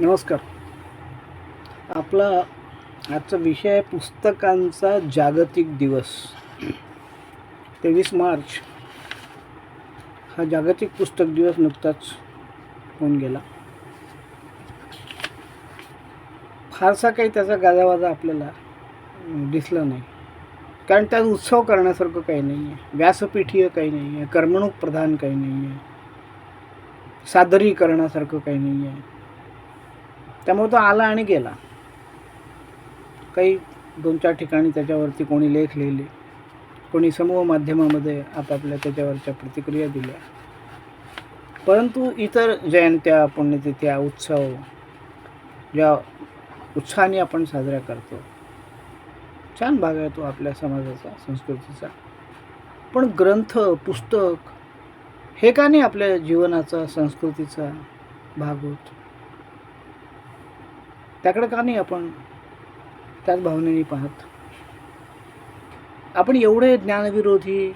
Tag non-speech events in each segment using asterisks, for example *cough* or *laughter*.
नमस्कार. आपला आजचा विषय आहे पुस्तकांचा जागतिक दिवस. तेवीस मार्च हा जागतिक पुस्तक दिवस नुकताच होऊन गेला. फारसा काही त्याचा गाजावाजा आपल्याला दिसला नाही. कारण त्यात उत्सव करण्यासारखं काही नाही आहे व्यासपीठीय काही नाही आहे करमणूक प्रधान काही नाही आहे सादरीकरणासारखं काही नाही आहे त्यामुळे तो आला आणि गेला. काही दोन चार ठिकाणी त्याच्यावरती कोणी लेख लिहिले. कोणी समूह माध्यमामध्ये आपापल्या त्याच्यावरच्या प्रतिक्रिया दिल्या. परंतु इतर जयंत्या पुण्यतिथ्या उत्सव ज्या उत्साहाने आपण साजरा करतो छान भाग आहे तो आपल्या समाजाचा संस्कृतीचा. पण ग्रंथ पुस्तक हे का नाही आपल्या जीवनाचा संस्कृतीचा भाग होत? त्याकडे का नाही आपण? त्याच भावनेने पाहत. आपण एवढे ज्ञानविरोधी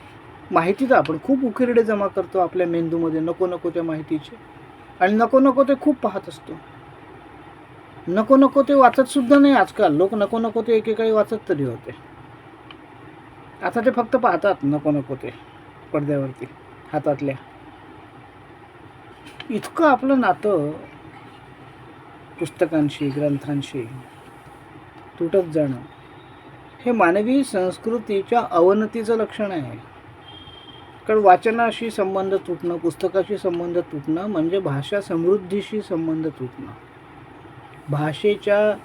माहितीचा आपण खूप उकिरडे जमा करतो आपल्या मेंदूमध्ये नको नको त्या माहितीचे. आणि नको नको ते खूप पाहत असतो. नको नको ते वाचतसुद्धा नाही आजकाल. लोक नको नको ते एकेकाळी वाचत तरी होते. आता ते फक्त पाहतात नको नको ते पडद्यावरती हातातल्या. इतकं आपलं नातं पुस्तकांशी ग्रंथांशी तुटत जाणं. हे मानवी संस्कृतीच्या अवनतीचं लक्षण आहे. कारण वाचनाशी संबंध तुटणं पुस्तकाशी संबंध तुटणं म्हणजे भाषा समृद्धीशी संबंध तुटणं. भाषेच्या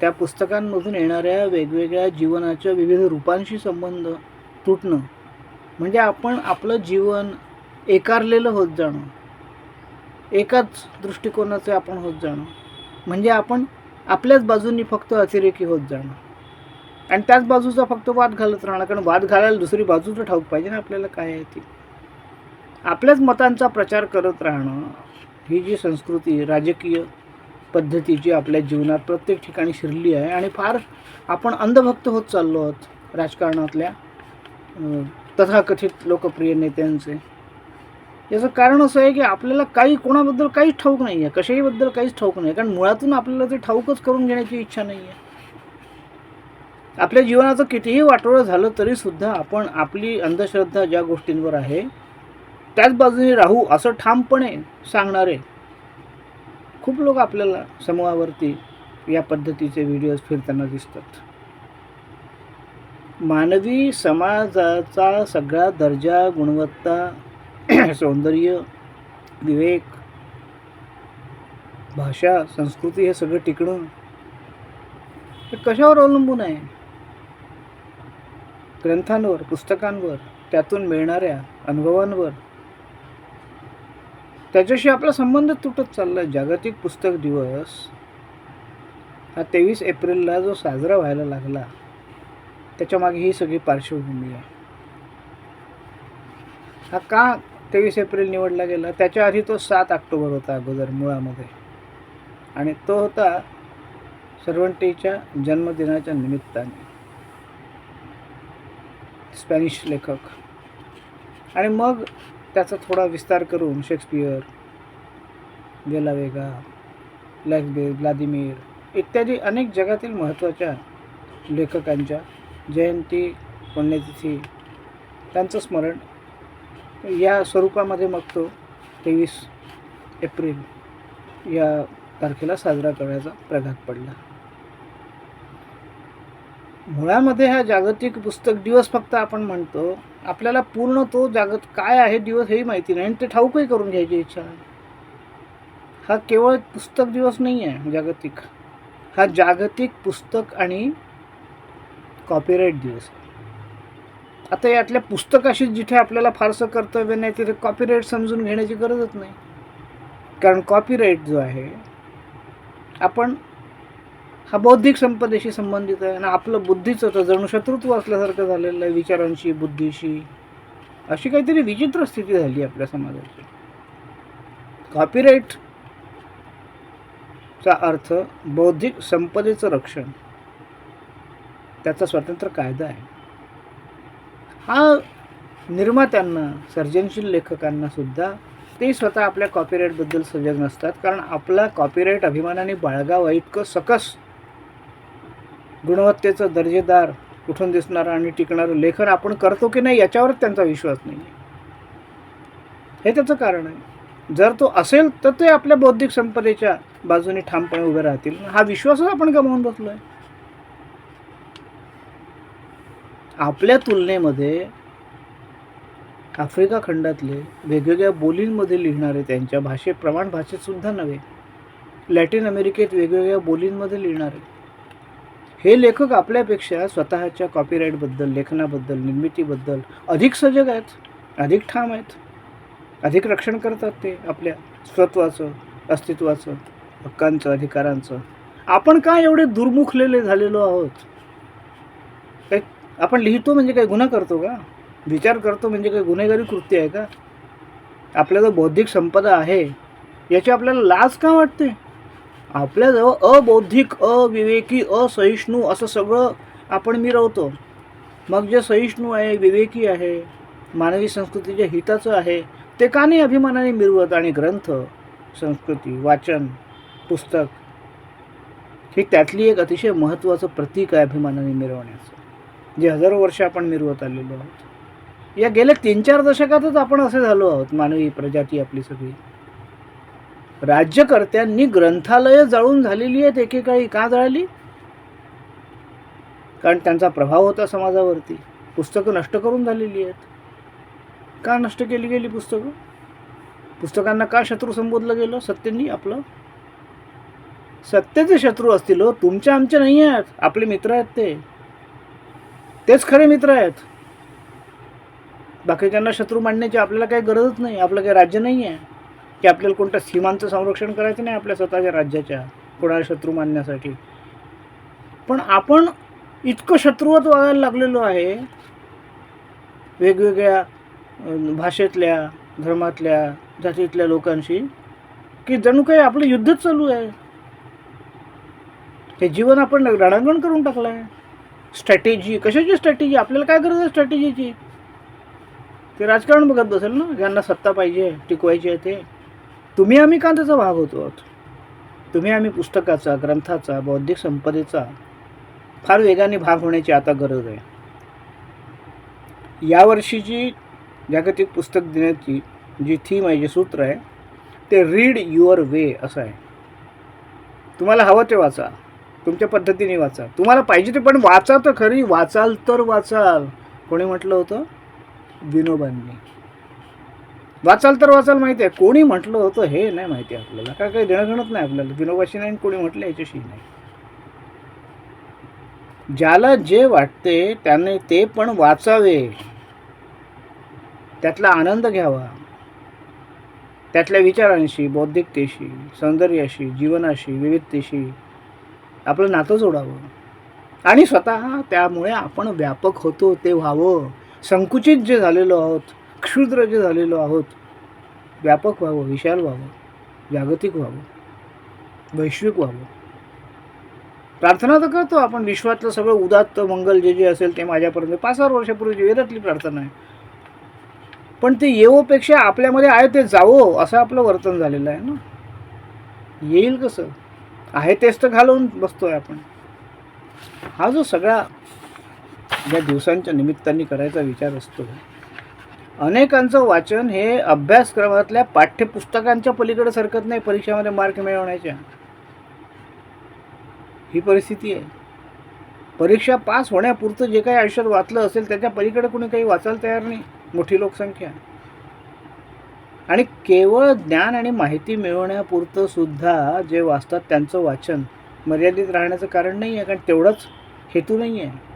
त्या पुस्तकांमधून येणाऱ्या वेगवेगळ्या जीवनाच्या विविध रूपांशी संबंध तुटणं. म्हणजे आपण आपलं जीवन एकारलेलं होत जाणं. एकाच दृष्टिकोनाचे आपण होत जाणं. म्हणजे आपण आपल्याच बाजूनी फक्त अतिरेकी होत जाणं आणि त्याच बाजूचा फक्त वाद घालत राहणं कारण वाद घालायला दुसरी बाजू तर ठाऊक पाहिजे ना आपल्याला काय आहे ती. आपल्याच मतांचा प्रचार करत राहणं ही जी संस्कृती राजकीय पद्धतीची आपल्या जीवनात प्रत्येक ठिकाणी शिरली आहे आणि फार आपण अंधभक्त होत चाललो आहोत राजकारणातल्या तथाकथित लोकप्रिय नेत्यांचे. याचं कारण असं आहे की आपल्याला काही कोणाबद्दल काहीच ठाऊक नाही आहे. कशाहीबद्दल काहीच ठाऊक नाही कारण मुळातून आपल्याला ते ठाऊकच करून घेण्याची इच्छा नाही आहे. आपल्या जीवनाचं कितीही वाटोळं झालं तरीसुद्धा आपण आपली अंधश्रद्धा ज्या गोष्टींवर आहे त्याच बाजूने राहू असं ठामपणे सांगणारे खूप लोक आपल्याला समूहावरती या पद्धतीचे व्हिडिओज फिरताना दिसतात. मानवी समाजाचा सगळा दर्जा गुणवत्ता *clears throat* सौंदर्य विवेक भाषा संस्कृती हे सगळं टिकणं हे कशावर अवलंबून आहे? ग्रंथांवर पुस्तकांवर त्यातून मिळणाऱ्या अनुभवांवर. त्याच्याशी आपला संबंध तुटत चालला आहे जागतिक पुस्तक दिवस हा तेवीस एप्रिलला जो साजरा व्हायला लागला त्याच्यामागे ही सगळी पार्श्वभूमी आहे. हा का तेवीस एप्रिल निवडला गेला त्याच्या आधी तो सात ऑक्टोबर होता अगोदर मुळामध्ये. आणि तो होता सर्वंटीच्या जन्मदिनाच्या निमित्ताने. स्पॅनिश लेखक. आणि मग त्याचा थोडा विस्तार करून शेक्सपियर गेलावेगा लॅक्सबे व्लादिमीर इत्यादी अनेक जगातील महत्त्वाच्या लेखकांच्या जयंती पुण्यतिथी त्यांचं स्मरण या स्वरूपामध्ये मग तो तेवीस एप्रिल या तारखेला साजरा करण्याचा प्रघात पडला. मुळामध्ये हा जागतिक पुस्तक दिवस फक्त आपण म्हणतो आपल्याला पूर्ण तो जागत काय आहे दिवस हेही माहिती नाही आणि ते ठाऊकही करून घ्यायची इच्छा हा केवळ पुस्तक दिवस नाही आहे जागतिक. हा जागतिक पुस्तक आणि कॉपीराईट दिवस आहे. आता यातल्या पुस्तकाशी जिथे आपल्याला फारसं कर्तव्य नाही तिथे कॉपीराईट समजून घेण्याची गरजच नाही. कारण कॉपीराईट जो आहे आपण हा बौद्धिक संपदेशी संबंधित आहे आणि आपलं बुद्धीचं तर जणू शत्रुत्व असल्यासारखं झालेलं आहे विचारांशी बुद्धीशी. अशी काहीतरी विचित्र स्थिती झाली आपल्या समाजाची. कॉपीराईट चा अर्थ बौद्धिक संपदेचं रक्षण. त्याचा स्वतंत्र कायदा आहे. हा निर्मात्यांना सर्जनशील लेखकांना सुद्धा ते स्वतः आपल्या कॉपीराईटबद्दल सजग नसतात. कारण आपला कॉपीराईट अभिमानाने बाळगावा इतकं सकस गुणवत्तेचं दर्जेदार उठून दिसणारं आणि टिकणारं लेखन आपण करतो की नाही याच्यावरच त्यांचा विश्वास नाही हे त्याचं कारण आहे. जर तो असेल तर ते आपल्या बौद्धिक संपदेच्या बाजूने ठामपणे उभे राहतील. हा विश्वासच आपण गमावून बसलो आहे आपल्या तुलनेमध्ये आफ्रिका खंडातले वेगवेगळ्या बोलींमध्ये लिहिणारे त्यांच्या भाषे प्रमाण भाषेतसुद्धा नव्हे. लॅटिन अमेरिकेत वेगवेगळ्या बोलींमध्ये लिहिणारे. हे लेखक आपल्यापेक्षा स्वतःच्या कॉपीराईटबद्दल लेखनाबद्दल निर्मितीबद्दल अधिक सजग आहेत अधिक ठाम आहेत अधिक रक्षण करतात ते आपल्या स्वत्वाचं अस्तित्वाचं हक्कांचं अधिकारांचं. आपण काय एवढे दुर्मुखलेले झालेलो आहोत? आपण लिहितो म्हणजे काही गुन्हा करतो का? विचार करतो म्हणजे काही गुन्हेगारी कृत्य आहे का? आपल्याला बौद्धिक संपदा आहे याची आपल्याला लाज का वाटते? आपल्याजवळ अबौद्धिक अविवेकी असहिष्णू असं सगळं आपण मिरवतो मग जे सहिष्णू आहे विवेकी आहे मानवी संस्कृतीच्या हिताचं आहे ते का नाही अभिमानाने मिरवत? आणि ग्रंथ संस्कृती वाचन पुस्तक ही त्यातली एक अतिशय महत्त्वाचं प्रतीक आहे अभिमानाने मिरवण्याचं. जे हजारो वर्ष आपण मिरवत आलेलो आहोत. या गेल्या तीन चार दशकातच आपण असे झालो आहोत मानवी प्रजाती आपली सगळी. राज्यकर्त्यांनी ग्रंथालयं जळून झालेली आहेत एकेकाळी का जळाली? कारण त्यांचा प्रभाव होता समाजावरती. पुस्तकं नष्ट करून झालेली आहेत. का नष्ट केली गेली पुस्तकं? पुस्तकांना का शत्रू संबोधलं गेलं? सत्यांनी आपलं? सत्तेचे शत्रू असतील हो तुमच्या आमचे नाही आहेत. आपले मित्र आहेत ते. तेच खरे मित्र आहेत. बाकीच्यांना शत्रू मांडण्याची आपल्याला काही गरजच नाही आपलं काही राज्य नाही आहे की आपल्याला कोणत्या सीमांचं संरक्षण करायचं नाही आपल्या स्वतःच्या राज्याच्या कोणाला शत्रू मानण्यासाठी. पण आपण इतकं शत्रुवत वागायला लागलेलो आहे वेगवेगळ्या भाषेतल्या धर्मातल्या जातीतल्या लोकांशी की जणू काही आपलं युद्धच चालू आहे. हे जीवन आपण रणांगण करून टाकलं आहे स्ट्रॅटेजी कशाची स्ट्रॅटेजी आपल्याला काय गरज आहे स्ट्रॅटेजीची ते राजकारण बघत बसेल ना ज्यांना सत्ता पाहिजे टिकवायची आहे ते. तुम्ही आम्ही का त्याचा भाग होतो? आहोत तुम्ही आम्ही पुस्तकाचा ग्रंथाचा बौद्धिक संपदेचा फार वेगाने भाग होण्याची आता गरज आहे. यावर्षीची जागतिक पुस्तक दिनाची जी थीम आहे जे सूत्र आहे ते रीड युअर वे असं आहे. तुम्हाला हवं ते वाचा. तुमच्या पद्धतीने वाचा. तुम्हाला पाहिजे ते पण वाचा तर खरी. वाचाल तर वाचाल. कोणी म्हटलं होतं? विनोबांनी. वाचाल तर वाचाल माहिती आहे. कोणी म्हटलं होतं हे नाही माहिती आपल्याला. काय काही देणं नाही आपल्याला. विनोबाशी नाही आणि कोणी म्हटलं याच्याशी नाही. ज्याला जे वाटते त्याने ते पण वाचावे. त्यातला आनंद घ्यावा. त्यातल्या विचारांशी बौद्धिकतेशी सौंदर्याशी जीवनाशी विविधतेशी आपलं नातं जोडावं. आणि स्वतः त्यामुळे आपण व्यापक होतो ते व्हावं. संकुचित जे झालेलो आहोत क्षुद्र जे झालेलो आहोत व्यापक व्हावं विशाल व्हावं जागतिक व्हावं वैश्विक व्हावं. प्रार्थना तर करतो आपण विश्वातलं सगळं उदात्त मंगल जे जे असेल ते माझ्यापर्यंत. पाच हजार वर्षापूर्वीची वेदातली प्रार्थना आहे. पण ते येवोपेक्षा आपल्यामध्ये आहे ते जावो असं आपलं वर्तन झालेलं आहे ना. येईल कसं? आहे तेच तर घालवून बसतोय आपण. हा जो सगळा ज्या दिवसांच्या निमित्ताने करायचा विचार असतो अनेकांचं वाचन हे अभ्यासक्रमातल्या पाठ्यपुस्तकांच्या पलीकडे सरकत नाही परीक्षेमध्ये मार्क मिळवण्याच्या. ही परिस्थिती आहे. परीक्षा पास होण्यापुरतं जे काही आयुष्यात वाचलं असेल त्याच्या पलीकडे कोणी काही वाचायला तयार नाही. मोठी लोकसंख्या. आणि केवळ ज्ञान आणि माहिती मिळवण्यापुरतं सुद्धा जे वाचतात त्यांचं वाचन मर्यादित राहण्याचं कारण नाही आहे कारण तेवढंच हेतू नाही आहे.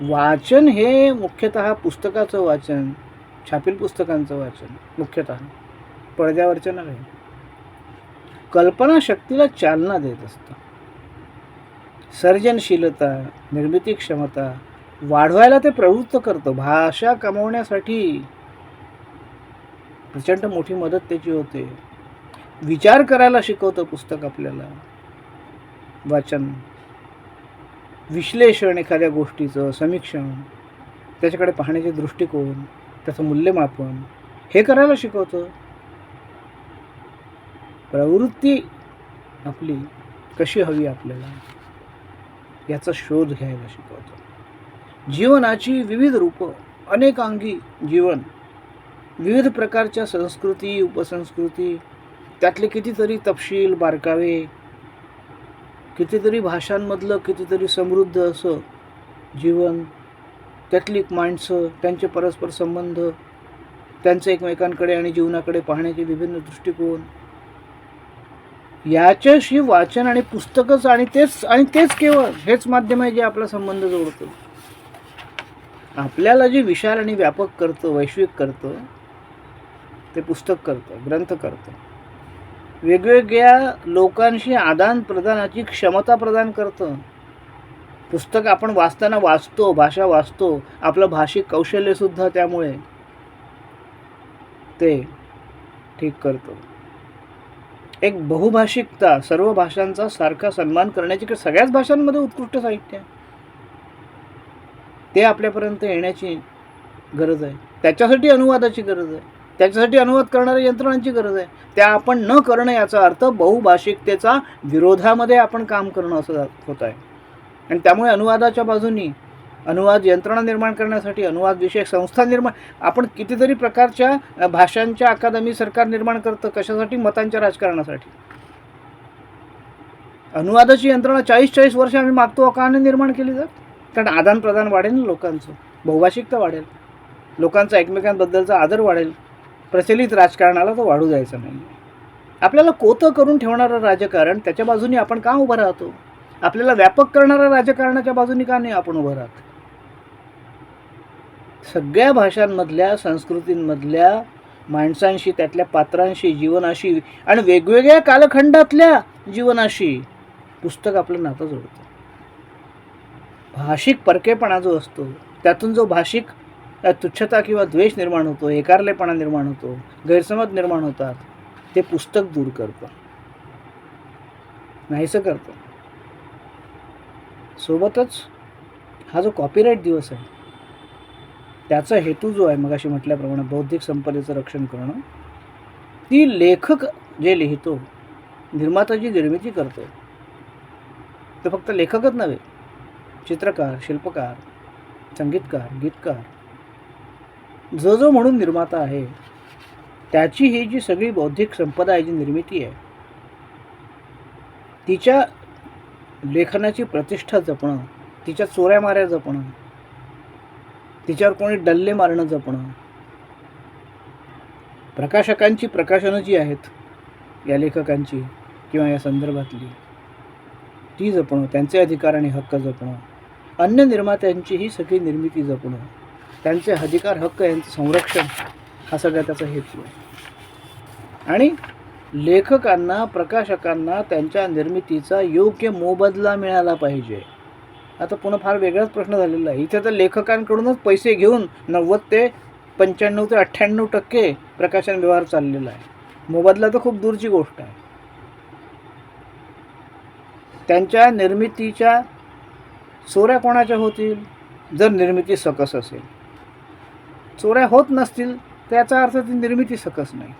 वाचन हे मुख्यतः पुस्तकाचं वाचन छापील पुस्तकांचं वाचन मुख्यतः. पडद्यावरच्या नव्हे. कल्पनाशक्तीला चालना देत असतं. सर्जनशीलता निर्मिती क्षमता वाढवायला ते प्रवृत्त करतं. भाषा कमवण्यासाठी प्रचंड मोठी मदत त्याची होते. विचार करायला शिकवतं पुस्तक आपल्याला. वाचन. विश्लेषण एखाद्या गोष्टीचं समीक्षण. त्याच्याकडे पाहण्याचे दृष्टिकोन त्याचं मूल्यमापन. हे करायला शिकवतं. प्रवृत्ती आपली कशी हवी आपल्याला? याचा शोध घ्यायला शिकवतो. जीवनाची विविध रूपं अनेकांगी जीवन विविध प्रकारच्या संस्कृती उपसंस्कृती त्यातले कितीतरी तपशील बारकावे कितीतरी भाषांमधलं कितीतरी समृद्ध असं जीवन त्यातली माणसं त्यांचे परस्पर संबंध त्यांचे एकमेकांकडे आणि जीवनाकडे पाहण्याचे विभिन्न दृष्टिकोन. याच्याशी वाचन आणि पुस्तकच आणि तेच आणि तेच केवळ हेच माध्यम आहे जे आपला संबंध जोडतं. आपल्याला जे विशाल आणि व्यापक करतं वैश्विक करतं ते पुस्तक करतं ग्रंथ करतं. वेगवेगळ्या लोकांशी आदान प्रदानाची क्षमता प्रदान करतं. पुस्तक आपण वाचताना वाचतो भाषा वाचतो आपलं भाषिक कौशल्यसुद्धा त्यामुळे ते ठीक करतो. एक बहुभाषिकता सर्व भाषांचा सारखा सन्मान करण्याची किंवा सगळ्याच भाषांमध्ये उत्कृष्ट साहित्य ते आपल्यापर्यंत येण्याची गरज आहे. त्याच्यासाठी अनुवादाची गरज आहे. त्याच्यासाठी अनुवाद करणाऱ्या यंत्रणांची गरज आहे. त्या आपण न करणं याचा अर्थ बहुभाषिकतेचा विरोधामध्ये आपण काम करणं असं होत आहे. आणि त्यामुळे अनुवादाच्या बाजूनी अनुवाद यंत्रणा निर्माण करण्यासाठी अनुवाद विषयक संस्था निर्माण आपण कितीतरी प्रकारच्या भाषांच्या अकादमी सरकार निर्माण करतं कशासाठी? मतांच्या राजकारणासाठी. अनुवादाची यंत्रणा चाळीस चाळीस वर्ष आम्ही मागतो अकाने निर्माण केली जात? कारण आदान प्रदान वाढेल ना लोकांचं. बहुभाषिकता वाढेल. लोकांचा एकमेकांबद्दलचा आदर वाढेल. प्रचलित राजकारणाला तो वाढू जायचा नाही. आपल्याला कोतं करून ठेवणारं राजकारण त्याच्या बाजूने आपण का उभं राहतो? आपल्याला व्यापक करणाऱ्या राजकारणाच्या बाजूने का नाही आपण उभं राहत? सगळ्या भाषांमधल्या संस्कृतींमधल्या माणसांशी त्यातल्या पात्रांशी जीवनाशी आणि वेगवेगळ्या कालखंडातल्या जीवनाशी पुस्तक आपलं नातं जोडतं. भाषिक परकेपणा जो असतो त्यातून जो भाषिक तुच्छता किंवा द्वेष निर्माण होतो एकारलेपणा निर्माण होतो गैरसमज निर्माण होतात. ते पुस्तक दूर करतं. नाहीसं करतं. सोबतच हा जो कॉपीराईट दिवस आहे त्याचा हेतू जो आहे मगाशी म्हटल्याप्रमाणे बौद्धिक संपदेचं रक्षण करणं ती लेखक जे लिहितो निर्माता जी निर्मिती करतो ते फक्त लेखकच नव्हे चित्रकार शिल्पकार संगीतकार गीतकार जो जो म्हणून निर्माता आहे त्याची ही जी सगळी बौद्धिक संपदा आहे जी निर्मिती आहे तिच्या लेखनाची प्रतिष्ठा जपणं तिच्या चोऱ्या माऱ्या जपणं तिच्यावर कोणी डल्ले मारणं जपणं प्रकाशकांची प्रकाशनं जी आहेत या लेखकांची किंवा या संदर्भातली ती जपणं त्यांचे अधिकार आणि हक्क जपणं अन्य निर्मात्यांची ही सगळी निर्मिती जपणं त्यांचे अधिकार हक्क यांचं संरक्षण हा सगळा त्याचा हेतू आहे. आणि लेखकांना प्रकाशकांना त्यांच्या निर्मितीचा योग्य मोबदला मिळाला पाहिजे. आता पुन्हा फार वेगळाच प्रश्न झालेला आहे. इथे तर लेखकांकडूनच पैसे घेऊन नव्वद ते पंच्याण्णव ते अठ्ठ्याण्णव टक्के प्रकाशन व्यवहार चाललेला आहे. मोबदला तर खूप दूरची गोष्ट आहे. त्यांच्या निर्मितीच्या चोऱ्या कोणाच्या होतील? जर निर्मिती सकस असेल. चोऱ्या होत नसतील त्याचा अर्थ ती निर्मिती सकस नाही.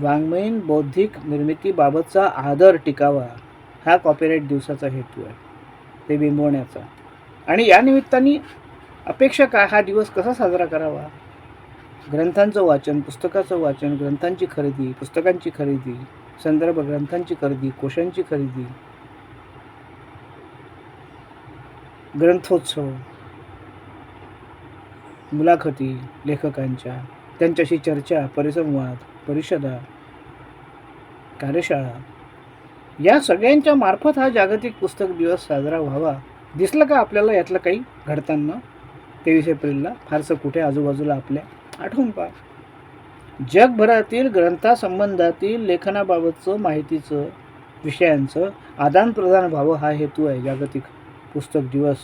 वाङ्मयीन बौद्धिक निर्मितीबाबतचा आदर टिकावा हा कॉपीराईट दिवसाचा हेतू आहे. ते बिंबवण्याचा. आणि या निमित्ताने अपेक्षा काय हा दिवस कसा साजरा करावा? ग्रंथांचं वाचन पुस्तकाचं वाचन ग्रंथांची खरेदी पुस्तकांची खरेदी संदर्भ ग्रंथांची खरेदी कोशांची खरेदी ग्रंथोत्सव मुलाखती लेखकांच्या त्यांच्याशी चर्चा परिसंवाद परिषदा कार्यशाळा या सगळ्यांच्या मार्फत हा जागतिक पुस्तक दिवस साजरा व्हावा. दिसलं का आपल्याला यातलं काही घडताना? तेवीस एप्रिलला फारसं कुठे आजूबाजूला आपल्या आठवून पहा. जगभरातील ग्रंथासंबंधातील लेखनाबाबतचं माहितीचं विषयांचं आदानप्रदान व्हावं हा हेतू आहे जागतिक पुस्तक दिवस.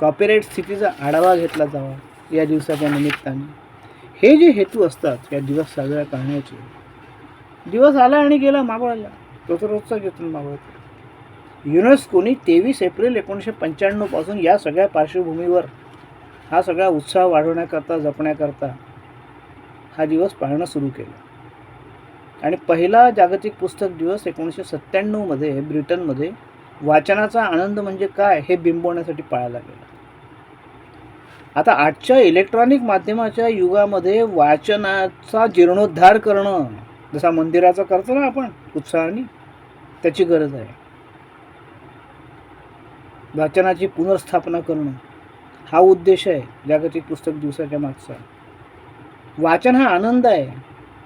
कॉपीराईट स्थितीचा आढावा घेतला जावा. या दिवसाच्या निमित्ताने. हे जे हेतू असतात या दिवस साजरा करण्याचे दिवस आला आणि गेला मावळला तो तर रोजचा येतो मावळतो युनेस्कोनी तेवीस एप्रिल एकोणीसशे पंच्याण्णवपासून या सगळ्या पार्श्वभूमीवर हा सगळा उत्साह वाढवण्याकरता जपण्याकरता हा दिवस पाळणं सुरू केलं. आणि पहिला जागतिक पुस्तक दिवस एकोणीसशे सत्त्याण्णवमध्ये ब्रिटनमध्ये वाचनाचा आनंद म्हणजे काय हे बिंबवण्यासाठी पाळायला गेला. आता आजच्या इलेक्ट्रॉनिक माध्यमाच्या युगामध्ये वाचनाचा जीर्णोद्धार करणं जसा मंदिराचा करतो ना आपण उत्साहाने त्याची गरज आहे. वाचनाची पुनर्स्थापना करणं हा उद्देश आहे जागतिक पुस्तक दिवसाच्या मागचा. वाचन हा आनंद आहे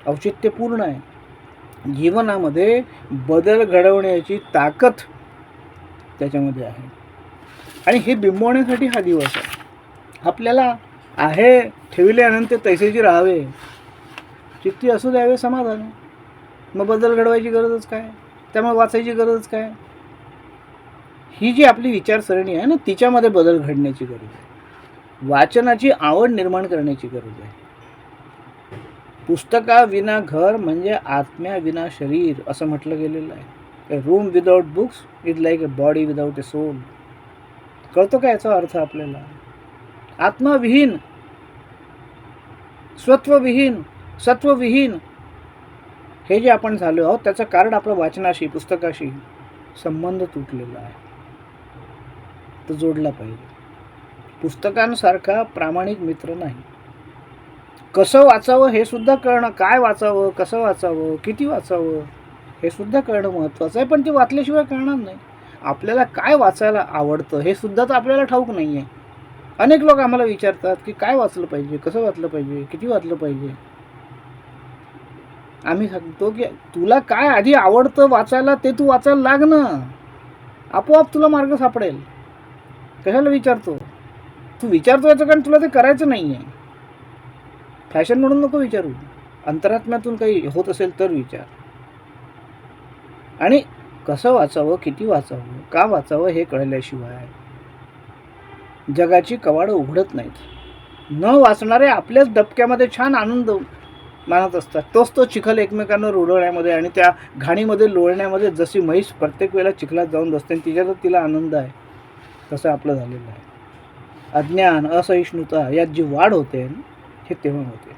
औचित्यपूर्ण आहे. जीवनामध्ये बदल घडवण्याची ताकद त्याच्यामध्ये आहे. आणि हे बिंबवण्यासाठी हा दिवस आहे. आपल्याला आहे ठेविले अनंत तैसेची राहावे. चित्ती असू द्यावे समाधान. मग बदल घडवायची गरजच काय? त्यामुळे वाचायची गरजच काय? ही जी आपली विचारसरणी आहे ना तिच्यामध्ये बदल घडण्याची गरज आहे. वाचनाची आवड निर्माण करण्याची गरज आहे. पुस्तकाविना घर म्हणजे आत्म्याविना शरीर असं म्हटलं गेलेलं आहे. Room without books is like a body without a soul कळतो का याचा अर्थ आपल्याला? आत्माविहीन स्वत्वविहीन सत्वविहीन हे जे आपण झालो आहोत त्याचं कारण आपलं वाचनाशी पुस्तकाशी संबंध तुटलेला आहे. तो जोडला पाहिजे. पुस्तकांसारखा प्रामाणिक मित्र नाही. कसं वाचावं हे सुद्धा कळणं काय वाचावं कसं वाचावं किती वाचावं हे सुद्धा कळणं महत्त्वाचं आहे पण ते वाचल्याशिवाय कळणार नाही. आपल्याला काय वाचायला आवडतं हे सुद्धा तर आपल्याला ठाऊक नाही आहे अनेक लोक आम्हाला विचारतात की काय वाचलं पाहिजे कसं वाचलं पाहिजे किती वाचलं पाहिजे? आम्ही सांगतो की तुला काय आधी आवडतं वाचायला ते तू वाचायला लाग ना. आपोआप तुला मार्ग सापडेल. कशाला विचारतो? तू विचारतो याचं कारण तुला ते करायचं नाही आहे फॅशन म्हणून नको विचारू. अंतरात्म्यातून काही होत असेल तर विचार. आणि कसं वाचावं किती वाचावं का वाचावं हे कळल्याशिवाय जगाची कवाडं उघडत नाहीत. न वाचणारे आपल्याच डबक्यामध्ये छान आनंद मानत असतात. तोच तो चिखल एकमेकांवर उडवण्यामध्ये आणि त्या घाणीमध्ये लोळण्यामध्ये जशी म्हैस प्रत्येक वेळेला चिखलात जाऊन बसते आणि तिच्यातच तिला आनंद आहे. तसं आपलं झालेलं आहे. अज्ञान असहिष्णुता यात जी वाढ होते हे तेव्हा होते.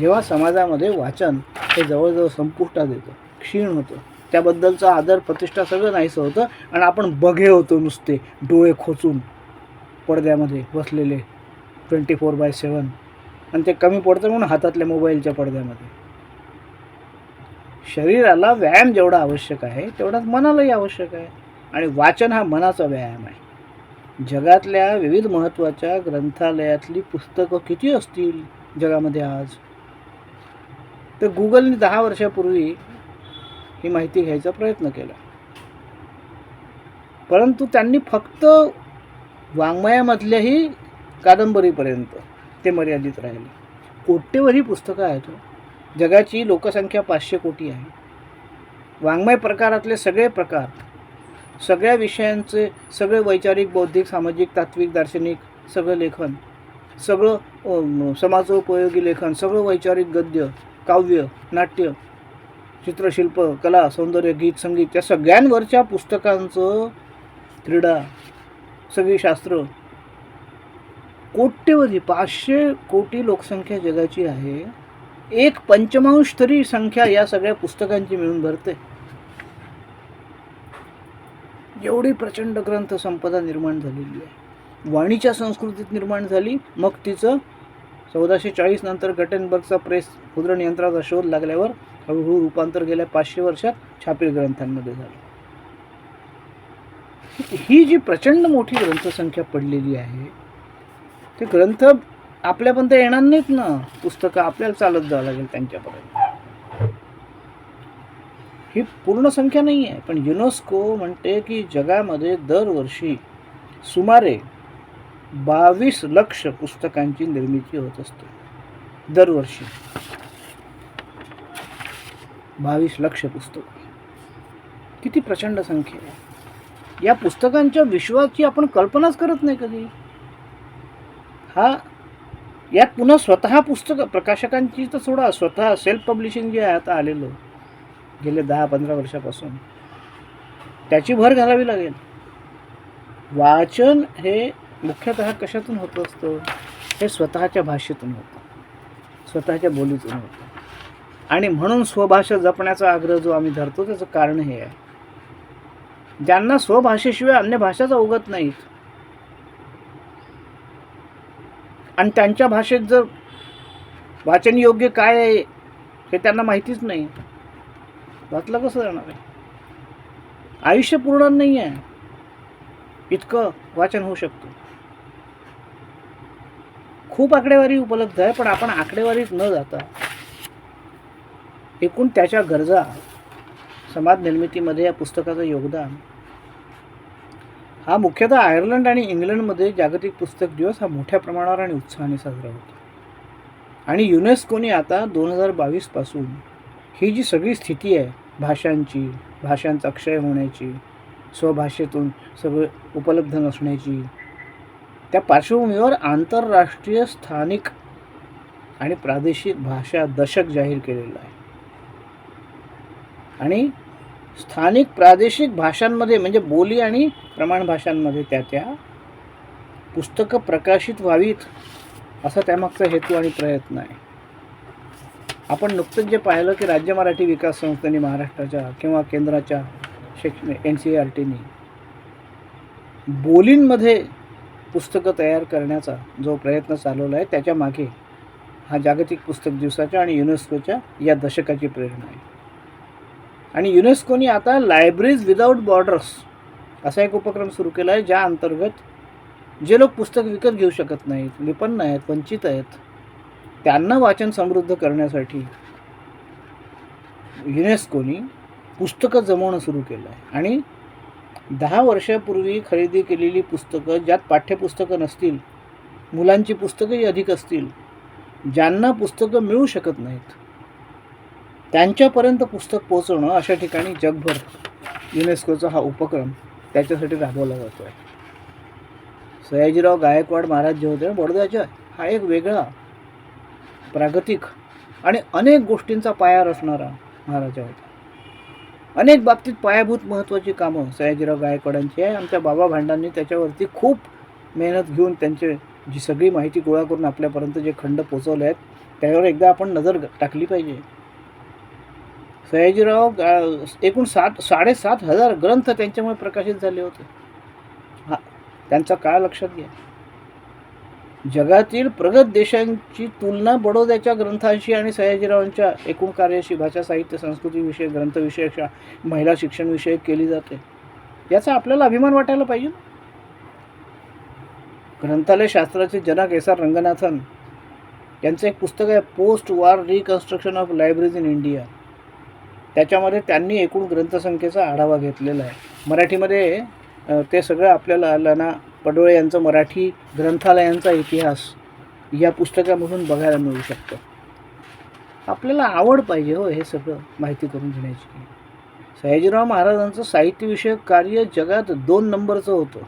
जेव्हा समाजामध्ये वाचन हे जवळजवळ संपुष्टात येतं क्षीण होतं. त्याबद्दलचा आदर प्रतिष्ठा सगळं नाहीसं होतं आणि आपण बघे होतो नुसते डोळे खोचून. पडद्यामध्ये बसलेले ट्वेंटी फोर बाय सेवन. आणि ते कमी पडतं म्हणून हातातल्या मोबाईलच्या पडद्यामध्ये. शरीराला व्यायाम जेवढा आवश्यक आहे तेवढाच मनालाही आवश्यक आहे. आणि वाचन हा मनाचा व्यायाम आहे. जगातल्या विविध महत्त्वाच्या ग्रंथालयातली पुस्तकं किती असतील जगामध्ये आज? तर गुगलने दहा वर्षापूर्वी ही माहिती घ्यायचा प्रयत्न केला. परंतु त्यांनी फक्त वाङ्मयामधल्याही कादंबरीपर्यंत ते मर्यादित राहिले. कोट्यवधी पुस्तकं आहेत हो. जगाची लोकसंख्या पाचशे कोटी आहे. वाङ्मय प्रकारातले सगळे प्रकार सगळ्या विषयांचे सगळे वैचारिक बौद्धिक सामाजिक तात्विक दार्शनिक सगळं लेखन सगळं समाजोपयोगी लेखन सगळं वैचारिक गद्य काव्य नाट्य चित्रशिल्प कला सौंदर्य गीत संगीत या सगळ्यांवरच्या पुस्तकांचं क्रीडा सगळी शास्त्र. कोट्यवधी पाचशे कोटी लोकसंख्या जगाची आहे. एक पंचमांश तरी संख्या या सगळ्या पुस्तकांची मिळून भरते. एवढी प्रचंड ग्रंथ संपदा निर्माण झालेली आहे. वाणीच्या संस्कृतीत निर्माण झाली. मग तिचं चौदाशे चाळीस नंतर गटेनबर्गचा प्रेस मुद्रण यंत्राचा शोध लागल्यावर हळूहळू रूपांतर गेल्या पाचशे वर्षात छापील ग्रंथांमध्ये झालं. ही जी प्रचंड मोठी ग्रंथसंख्या पडलेली आहे ते ग्रंथ आपल्यापर्यंत येणार नाहीत ना. पुस्तकं आपल्याला चालत जावं लागेल त्यांच्यापर्यंत. ही पूर्ण संख्या नाही आहे पण युनेस्को म्हणते की जगामध्ये दरवर्षी सुमारे बावीस लक्ष पुस्तकांची निर्मिती होत असते. दरवर्षी. बावीस लक्ष पुस्तक. किती प्रचंड संख्या आहे. या पुस्तकांच्या विश्वाची आपण कल्पनाच करत नाही कधी. हा यात पुन्हा स्वतः पुस्तक प्रकाशकांची तर सोडा स्वतः सेल्फ पब्लिशिंग जे आहे आता आलेलं गेले दहा पंधरा वर्षापासून. त्याची भर घालावी लागेल. वाचन हे मुख्यतः कशातून होत असतं? हे स्वतःच्या भाषेतून होतं. स्वतःच्या बोलीतून होतं. आणि म्हणून स्वभाषा जपण्याचा आग्रह जो आम्ही धरतो त्याचं कारण हे आहे. ज्यांना स्वभाषेशिवाय अन्य भाषाच अवगत नाहीत. आणि त्यांच्या भाषेत जर वाचन योग्य काय आहे हे त्यांना माहितीच नाही. वाचलं कसं जाणार आहे? आयुष्य पूर्ण नाही आहे इतकं वाचन होऊ शकतं. खूप आकडेवारी उपलब्ध आहे पण आपण आकडेवारीत न जाता एकूण त्याच्या गरजा समाज निर्मितीमध्ये या पुस्तकाचं योगदान. हा मुख्यतः आयर्लंड आणि इंग्लंडमध्ये जागतिक पुस्तक दिवस हा मोठ्या प्रमाणावर आणि उत्साहाने साजरा होतो. आणि युनेस्कोने आता दोन हजार बावीसपासून ही जी सगळी स्थिती आहे भाषांची भाषांचा क्षय होण्याची स्वभाषेतून सगळं उपलब्ध नसण्याची त्या पार्श्वभूमीवर आंतरराष्ट्रीय स्थानिक आणि प्रादेशिक भाषा दशक जाहीर केलेलं आहे. आणि स्थानिक प्रादेशिक भाषांमध्ये म्हणजे बोली आणि प्रमाण भाषांमध्ये त्या त्या पुस्तकं प्रकाशित व्हावीत असा त्यामागचा हेतू आणि प्रयत्न आहे. आपण नुकतंच जे पाहिलं की राज्य मराठी विकास संस्थेने महाराष्ट्राच्या किंवा केंद्राच्या शैक्षणिक एन सी आर टीने बोलींमध्ये पुस्तकं तयार करण्याचा जो प्रयत्न चालवला आहे त्याच्यामागे हा जागतिक पुस्तक दिवसाच्या आणि युनेस्कोच्या या दशकाची प्रेरणा आहे. आणि युनेस्कोनी आता लायब्ररीज विदाऊट बॉर्डर्स असा एक उपक्रम सुरू केला आहे ज्या अंतर्गत जे लोक पुस्तक विकत घेऊ शकत नाहीत विपन्न आहेत वंचित आहेत त्यांना वाचन समृद्ध करण्यासाठी युनेस्कोनी पुस्तकं जमवणं सुरू केलं आहे आणि दहा वर्षापूर्वी खरेदी केलेली पुस्तकं ज्यात पाठ्यपुस्तकं नसतील मुलांची पुस्तकंही अधिक असतील ज्यांना पुस्तकं मिळू शकत नाहीत त्यांच्यापर्यंत पुस्तक पोचवणं अशा ठिकाणी जगभर युनेस्कोचा हा उपक्रम त्याच्यासाठी राबवला जातो. आहे सयाजीराव गायकवाड महाराज जे होते बडोद्याच्या हा एक वेगळा प्रागतिक आणि अनेक गोष्टींचा पाया रचणारा महाराजा होता. अनेक बाबतीत पायाभूत महत्त्वाची कामं सयाजीराव गायकवाडांची आहे. आमच्या बाबा भांडांनी त्याच्यावरती खूप मेहनत घेऊन त्यांचे जी सगळी माहिती गोळा करून आपल्यापर्यंत जे खंड पोचवले आहेत त्यावर एकदा आपण नजर टाकली पाहिजे. सयाजीराव गा- एकूण सात साडेसात हजार ग्रंथ त्यांच्यामुळे प्रकाशित झाले होते. हा त्यांचा काळ लक्षात घ्या. जगातील प्रगत देशांची तुलना बडोद्याच्या ग्रंथांशी आणि सयाजीरावांच्या एकूण कार्याशी भाषा साहित्य संस्कृतीविषयक ग्रंथविषयक महिला शिक्षणविषयक केली जाते. याचा आपल्याला अभिमान वाटायला पाहिजे ग्रंथालय शास्त्राचे जनक एस आर रंगनाथन यांचं एक पुस्तक आहे post war reconstruction of libraries in India त्याच्यामध्ये त्यांनी एकूण ग्रंथसंख्येचा आढावा घेतलेला आहे. मराठीमध्ये ते सगळं आपल्याला लना पडोळे यांचं मराठी ग्रंथालयांचा इतिहास या पुस्तकामधून बघायला मिळू शकतं. आपल्याला आवड पाहिजे हो हे सगळं माहिती करून घेण्याची. सयाजीराव महाराजांचं साहित्यविषयक कार्य जगात दोन नंबरचं होतं.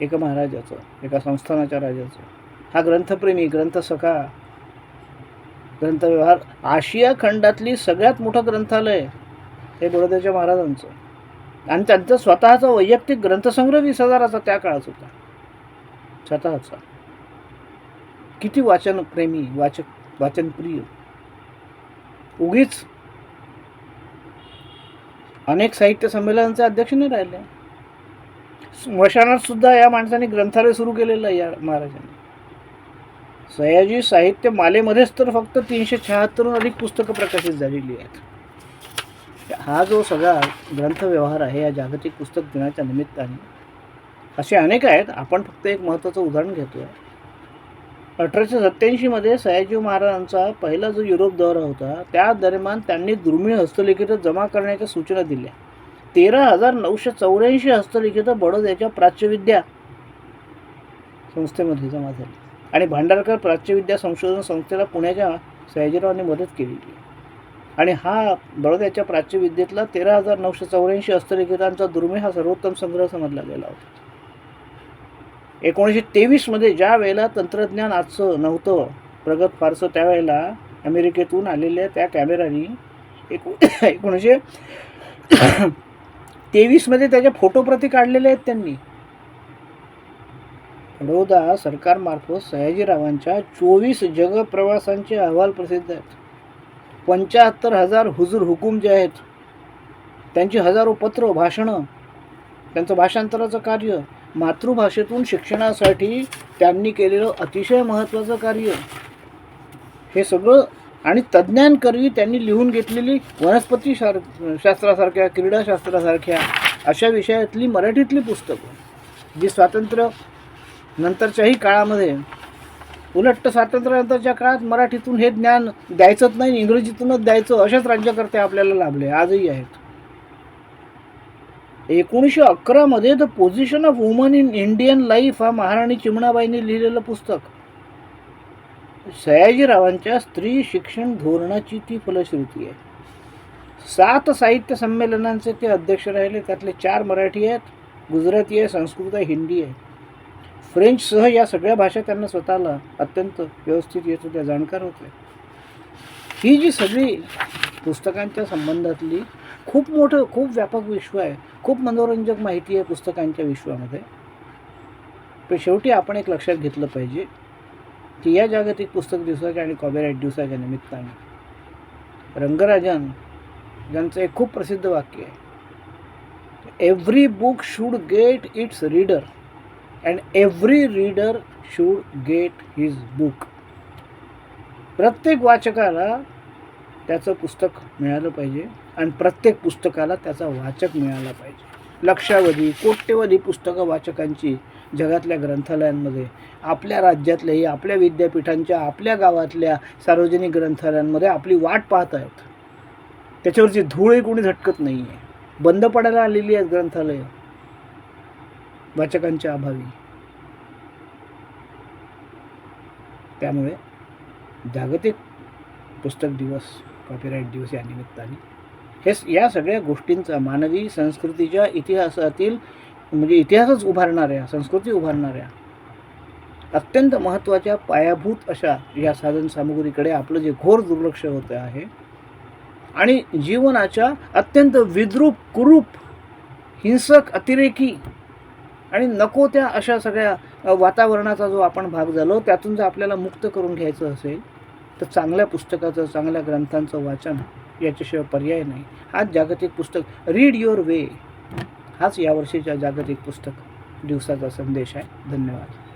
एका महाराजाचं एका संस्थानाच्या राजाचं. हा ग्रंथप्रेमी ग्रंथसखा ग्रंथव्यवहार. आशिया खंडातली सगळ्यात मोठं ग्रंथालय हे बडोद्याच्या महाराजांचं. आणि त्यांचा स्वतःचा वैयक्तिक ग्रंथसंग्रह वीस हजाराचा त्या काळात होता. स्वतःचा. किती वाचनप्रेमी वाचक वाचनप्रिय. उगीच अनेक साहित्य संमेलनाचे अध्यक्ष नाही राहिले. स्मशानात सुद्धा या माणसाने ग्रंथालय सुरू केलेलं आहे या महाराजांनी. सयाजी साहित्य मालेमध्येच तर फक्त तीनशे शहात्तरहून अधिक पुस्तकं प्रकाशित झालेली आहेत. हा जो सगळा ग्रंथव्यवहार आहे या जागतिक पुस्तक दिनाच्या निमित्ताने असे अनेक आहेत. आपण फक्त एक महत्त्वाचं उदाहरण घेतो अठराशे सत्त्याऐंशीमध्ये सयाजी महाराजांचा पहिला जो युरोप दौरा होता त्या दरम्यान त्यांनी दुर्मिळ हस्तलिखितं जमा करण्याच्या सूचना दिल्या. तेरा हजार नऊशे चौऱ्याऐंशी हस्तलिखितं बडोद्याच्या प्राच्यविद्या संस्थेमध्ये जमा झाली. आणि भांडारकर प्राच्यविद्या संशोधन संस्थेला पुण्याच्या सयाजीरावांनी मदत केलेली. आणि हा बडोद्याच्या प्राच्यविद्येतला तेरा हजार नऊशे चौऱ्याऐंशी हस्तलिखितांचा दुर्मिळ हा सर्वोत्तम संग्रह समजला गेला होता. एकोणीसशे तेवीसमध्ये ज्या वेळेला तंत्रज्ञान आजचं नव्हतं प्रगत फारसं त्यावेळेला अमेरिकेतून आलेल्या त्या कॅमेरानी एकू एकोणीसशे तेवीसमध्ये त्याच्या फोटोप्रती काढलेल्या आहेत त्यांनी. बडोदा सरकारमार्फत सयाजीरावांच्या चोवीस जगप्रवासांचे अहवाल प्रसिद्ध आहेत. पंच्याहत्तर हजार हुजूर हुकूम जे आहेत त्यांची हजारो पत्र भाषणं त्यांचं भाषांतराचं कार्य मातृभाषेतून शिक्षणासाठी त्यांनी केलेलं अतिशय महत्त्वाचं कार्य हे सगळं आणि तज्ज्ञांकरवी त्यांनी लिहून घेतलेली वनस्पती शार शास्त्रासारख्या क्रीडाशास्त्रासारख्या अशा विषयातली मराठीतली पुस्तकं जी स्वातंत्र्य नंतरच्याही काळामध्ये उलट स्वातंत्र्यानंतरच्या काळात मराठीतून हे ज्ञान द्यायचंच नाही इंग्रजीतूनच द्यायचं असेच राज्यकर्ते आपल्याला लाभले आजही आहेत. एकोणीसशे अकरामध्ये the position of woman in Indian life हा महाराणी चिमणाबाईंनी लिहिलेलं पुस्तक. सयाजीरावांच्या स्त्री शिक्षण धोरणाची ती फलश्रुती आहे. सात साहित्य संमेलनांचे ते अध्यक्ष राहिले त्यातले चार मराठी आहेत गुजराती आहे संस्कृत आहे हिंदी आहे. फ्रेंचसह या सगळ्या भाषा त्यांना स्वतःला अत्यंत व्यवस्थित येत होत्या जाणकार होत्या ही जी सगळी पुस्तकांच्या संबंधातली खूप मोठं खूप व्यापक विश्व आहे खूप मनोरंजक माहिती आहे पुस्तकांच्या विश्वामध्ये. पण शेवटी आपण एक लक्षात घेतलं पाहिजे की या जागतिक पुस्तक दिवसाच्या आणि कॉपीराईट दिवसाच्या निमित्ताने रंगराजन ज्यांचं एक खूप प्रसिद्ध वाक्य आहे. Every book should get its reader and every reader should get his book प्रत्येक वाचकाला त्याचं पुस्तक मिळालं पाहिजे आणि प्रत्येक पुस्तकाला त्याचा वाचक मिळाला पाहिजे. लक्षावधी कोट्यवधी पुस्तकं वाचकांची जगातल्या ग्रंथालयांमध्ये आपल्या राज्यातल्याही आपल्या विद्यापीठांच्या आपल्या गावातल्या सार्वजनिक ग्रंथालयांमध्ये आपली वाट पाहत आहेत. त्याच्यावरची धूळही कोणी झटकत नाही आहे बंद पडायला आलेली आहेत ग्रंथालयं. वाचकांच्या अभावी. त्यामुळे जागतिक पुस्तक दिवस कॉपीराईट दिवस या निमित्ताने. हे या सगळ्या गोष्टींचा मानवी संस्कृतीच्या इतिहासातील म्हणजे इतिहासच उभारणाऱ्या संस्कृती उभारणाऱ्या अत्यंत महत्त्वाच्या पायाभूत अशा या साधनसामुग्रीकडे आपलं जे घोर दुर्लक्ष होतं आहे आणि जीवनाच्या अत्यंत विद्रूप कुरूप हिंसक अतिरेकी आणि नको त्या अशा सगळ्या वातावरणाचा जो आपण भाग झालो त्यातून जर आपल्याला मुक्त करून घ्यायचं असेल तर चांगल्या पुस्तकाचं चांगल्या ग्रंथांचं वाचन याच्याशिवाय पर्याय नाही. हाच जागतिक पुस्तक. रीड युअर वे हाच यावर्षीच्या जागतिक पुस्तक दिवसाचा संदेश आहे. धन्यवाद.